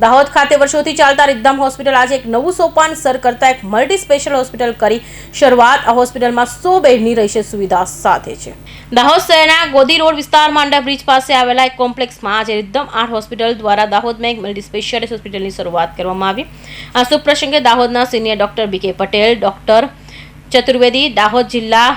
દાહોદ ખાતે વર્ષોથી ચાલતા રિદ્ધમ હોસ્પિટલ આજે એક નવું સોપાન સર કરતા એક મલ્ટી સ્પેશિયલ હોસ્પિટલ કરી શરૂઆત. આ હોસ્પિટલમાં સો બેડની રહેશે સુવિધા સાથે છે. દાહોદ શહેરના ગોદી રોડ વિસ્તારમાં અંડરબ્રિજ પાસે આવેલા એક કોમ્પ્લેક્સમાં આજે રિદ્ધમ આર્ટ હોસ્પિટલ દ્વારા દાહોદમાં એક મલ્ટી સ્પેશિયાલિસ્ટ હોસ્પિટલની શરૂઆત કરવામાં આવી. આ શુભ પ્રસંગે દાહોદના સિનિયર ડોક્ટર બી કે પટેલ, ડોક્ટર ચતુર્વેદી, દાહોદ જિલ્લા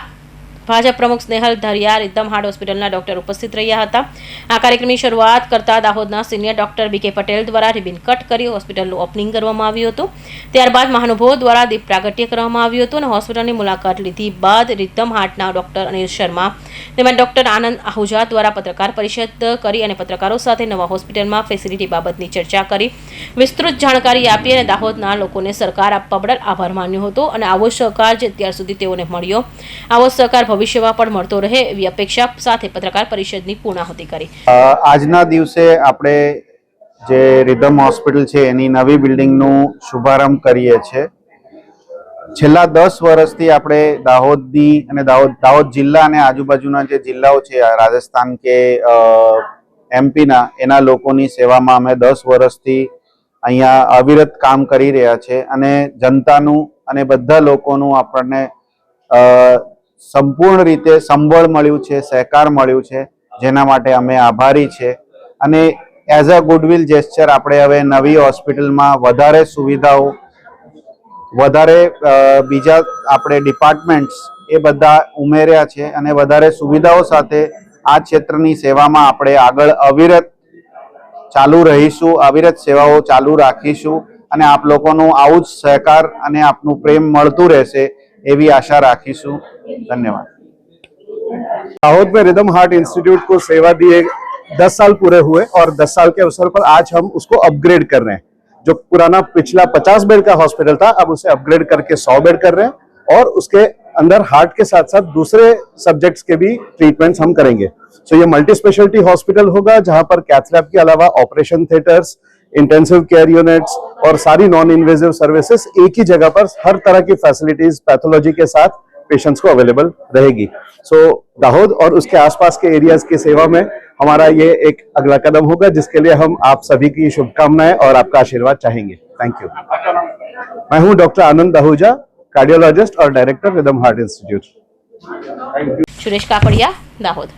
ભાજપ પ્રમુખ સ્નેહલ ધરિયા હાર્ટ હોસ્પિટલના ડોક્ટર ઉપસ્થિત રહ્યા હતા. આ કાર્યક્રમની શરૂઆત કરતા દાહોદના સિનિયર ડોક્ટર બીકે પટેલ દ્વારા રિબિન કટ કરી હોસ્પિટલનું ઓપનિંગ કરવામાં આવ્યું હતું. ત્યારબાદ મહાનુભાવો દ્વારા દીપ પ્રાગટ્ય કરવામાં આવ્યું હતું અને હોસ્પિટલની મુલાકાત લીધી બાદ રિદ્ધમ હાર્ટના ડોક્ટર અનિલ શર્મા તેમજ ડોક્ટર આનંદ આહુજા દ્વારા પત્રકાર પરિષદ કરી અને પત્રકારો સાથે નવા હોસ્પિટલમાં ફેસિલિટી બાબતની ચર્ચા કરી. વિસ્તૃત જાણકારી આપી અને દાહોદના લોકોને સરકાર આપવા બદલ આભાર માન્યો હતો અને આવો સહકાર જે અત્યાર સુધી તેઓને મળ્યો, આવો સહકાર ભવિષ્યમાં પણ મળતો રહે એવી અપેક્ષા સાથે પત્રકાર પરિષદની પૂર્ણાહુતિ કરી. આજના દિવસે આપણે જે રિધમ હોસ્પિટલ છે એની નવી બિલ્ડિંગનું શુભારંભ કરીએ છીએ છેલ્લા દસ વર્ષથી આપણે દાહોદની અને દાહોદ દાહોદ જિલ્લા અને આજુબાજુના જે જિલ્લાઓ છે રાજસ્થાન કે એમપીના, એના લોકોની સેવામાં અમે દસ વર્ષથી અહીંયા અવિરત કામ કરી રહ્યા છે અને જનતાનું અને બધા લોકોનું આપણને સંપૂર્ણ રીતે સંબળ મળ્યું છે, સહકાર મળ્યું છે, જેના માટે અમે આભારી છે. અને એઝ અ ગુડવિલ જેસ્ચર આપણે હવે નવી હોસ્પિટલમાં વધારે સુવિધાઓ, વધારે બીજા આપણે ડિપાર્ટમેન્ટ્સ એ બધા ઉમેર્યા છે અને વધારે સુવિધાઓ સાથે આ ક્ષેત્રની સેવામાં આપણે આગળ અવિરત ચાલુ રહીશું, અવિરત સેવાઓ ચાલુ રાખીશું અને આપ લોકોનું આવું જ સહકાર અને આપનું પ્રેમ મળતું રહેશે. એવી આશા રાખીશું ધન્યવાદ दाहोद में रिदम हार्ट इंस्टीट्यूट को सेवा दिए दस साल पूरे हुए और दस साल के अवसर पर आज हम उसको अपग्रेड कर रहे हैं जो पुराना पिछला पचास बेड का हॉस्पिटल था अब उसे अपग्रेड करके सौ बेड कर रहे हैं और उसके अंदर हार्ट के साथ साथ दूसरे सब्जेक्ट्स के भी ट्रीटमेंट्स हम करेंगे सो ये मल्टी स्पेशलिटी हॉस्पिटल होगा जहां पर कैथलैब के अलावा operation theatres intensive care units और सारी नॉन इन्वेजिव सर्विसेज़ एक ही जगह पर हर तरह की फैसिलिटीज़ पैथोलॉजी के साथ पेशेंट्स को अवेलेबल रहेगी। सो so, दाहोद और उसके आसपास के एरियाज़ की सेवा में हमारा ये एक अगला कदम होगा जिसके लिए हम आप सभी की शुभकामनाएँ और आपका आशीर्वाद चाहेंगे। थैंक यू मैं हूँ डॉक्टर आनंद आहूजा कार्डियोलॉजिस्ट और director rhythm heart institute Suresh Kapadia Dahod